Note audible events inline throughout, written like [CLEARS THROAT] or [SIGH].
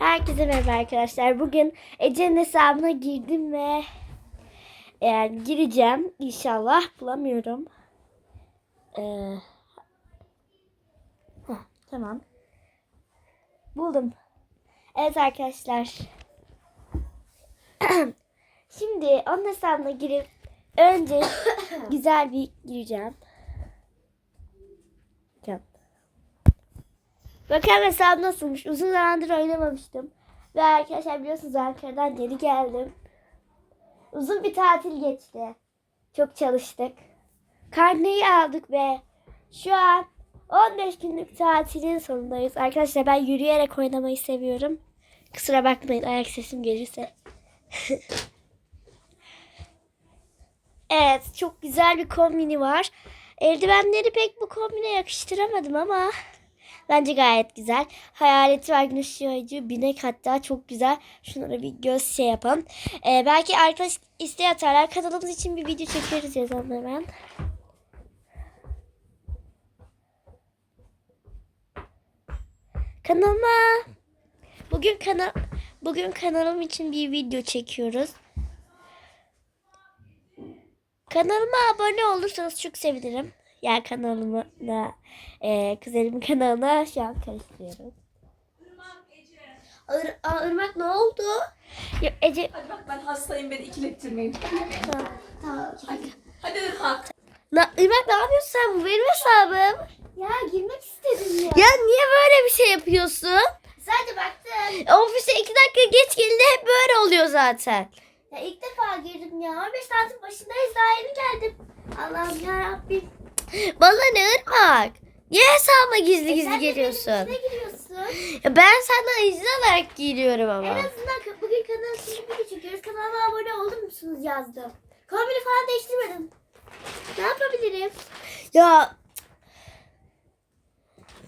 Herkese merhaba arkadaşlar. Bugün Ece'nin hesabına girdim ve eğer gireceğim inşallah bulamıyorum. Ee, heh, tamam. Buldum. Evet arkadaşlar. [CLEARS THROAT] Şimdi onun hesabına girip önce [COUGHS] güzel bir gireceğim. Bakalım hesabım nasılmış. Uzun zamandır oynamamıştım. Ve arkadaşlar biliyorsunuz Ankara'dan yeni geldim. Uzun bir tatil geçti. Çok çalıştık. Karneyi aldık ve şu an 15 günlük tatilin sonundayız. Arkadaşlar ben yürüyerek oynamayı seviyorum. Kusura bakmayın ayak sesim gelirse. [LAUGHS] evet çok güzel bir kombini var. Eldivenleri pek bu kombine yakıştıramadım ama bence gayet güzel. Hayaleti var güneş yayıcı binek hatta çok güzel. Şunlara bir göz şey yapalım. Ee, belki arkadaş isteği atarlar. Kanalımız için bir video çekeriz yazalım hemen. Kanalıma bugün kanal bugün kanalım için bir video çekiyoruz. Kanalıma abone olursanız çok sevinirim. Yani kanalıma da e, kızlarımın kanalına şu an karıştırıyorum. Ir, Aa, Irmak ne oldu? Ya, Ece Hadi bak ben hastayım beni ikilettirmeyin. tamam, tamam. Hadi. Hadi Irmak. Na, Irmak ne yapıyorsun sen? Bu benim hesabım. Ya girmek istedim ya. Ya niye böyle bir şey yapıyorsun? Sadece baktım. E, Ofise iki dakika geç geldi hep böyle oluyor zaten. Ya ilk defa girdim ya. 15 saatin başındayız daha yeni geldim. Allah'ım ya Rabbim. Bana ne Irmak? Niye hesabıma gizli E, gizli sen de benim geliyorsun? içine giriyorsun. Ya ben senden izin alarak giriyorum En ama. azından k- bugün kanal video çekiyoruz. Kanalıma abone olur musunuz yazdım. Kombini falan değiştirmedim. Ne yapabilirim? Ya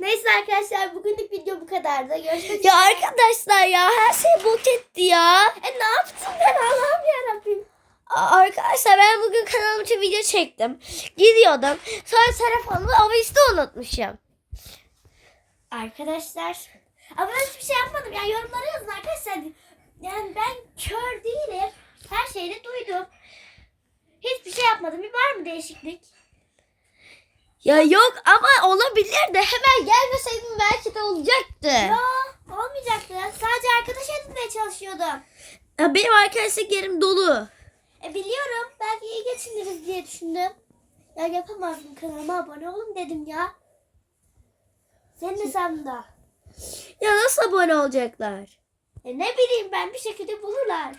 Neyse arkadaşlar bugünlük video bu kadardı. Görüşmek ya arkadaşlar ya her şey bok etti ya. E ne yaptım ben Allah'ım ya Rabbim. A- Arkadaşlar ben bugün kanalım için video çektim. Gidiyordum. Sonra telefonumu ofiste unutmuşum. Arkadaşlar. Ama ben hiçbir şey yapmadım. Yani yorumlara yazın arkadaşlar. Yani ben kör değilim. Her şeyi de duydum. Hiçbir şey yapmadım. Bir var mı değişiklik? Ya yok ama olabilir de hemen gelmeseydim belki de olacaktı. Ya olmayacaktı. Sadece arkadaş edinmeye çalışıyordum. Ya benim arkadaşlık yerim dolu. E biliyorum. Belki iyi geçiniriz diye düşündüm. Ya yapamazdım kanalıma abone olun dedim ya. Senin hesabında. Ya nasıl abone olacaklar? E ne bileyim ben bir şekilde bulurlar.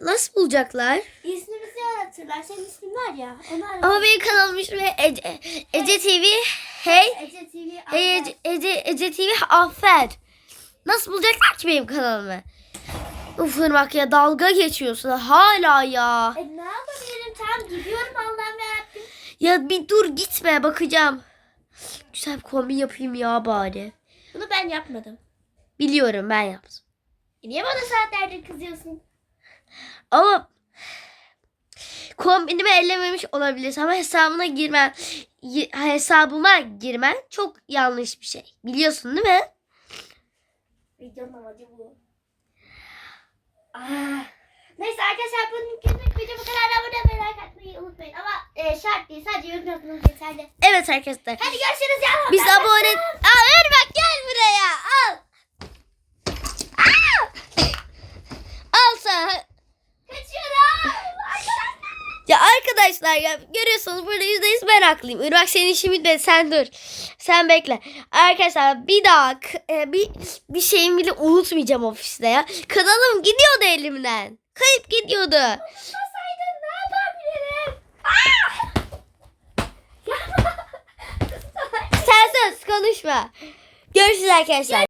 Nasıl bulacaklar? İsmimizi aratırlar. Senin ismin var ya. Onu aratırlar. Ama benim kanalım ismi Ece, Ece TV. Hey. Ece TV. Hey. Ece, Ece, Ece TV affet. Nasıl bulacaklar ki benim kanalımı? Uf Irmak ya dalga geçiyorsun hala ya. E ne yapabilirim? Tamam gidiyorum Allah'ım yarabbim. Ya bir dur gitme bakacağım. Güzel bir kombin yapayım ya bari. Bunu ben yapmadım. Biliyorum ben yaptım. E niye bana saatlerdir kızıyorsun? Ama kombinimi ellememiş olabilirsin ama hesabına girmen hesabıma girmen çok yanlış bir şey. Biliyorsun değil mi? Videonun amacı bu. Ah. Neyse arkadaşlar bugünkü video bu kadar. Abone olmayı, like atmayı unutmayın. Ama e, şart değil. Sadece yorum yazmanız yeterli. Evet arkadaşlar. Hadi görüşürüz ya. Biz Ben abone... Aa Irmak gel buraya. Al. Aa! Al sana. Kaçıyorum. Arkadaşlar. Ya arkadaşlar ya görüyorsunuz burada yüzde yüz ben haklıyım. Irmak senin işin bitmedi sen dur. Sen bekle. Arkadaşlar bir daha e, bir, bir şeyimi bile unutmayacağım ofiste ya. Kanalım gidiyordu elimden. Kayıp gidiyordu. Unutmasaydın ne yapabilirim? Ah! Ya. Sen söz konuşma. Görüşürüz arkadaşlar.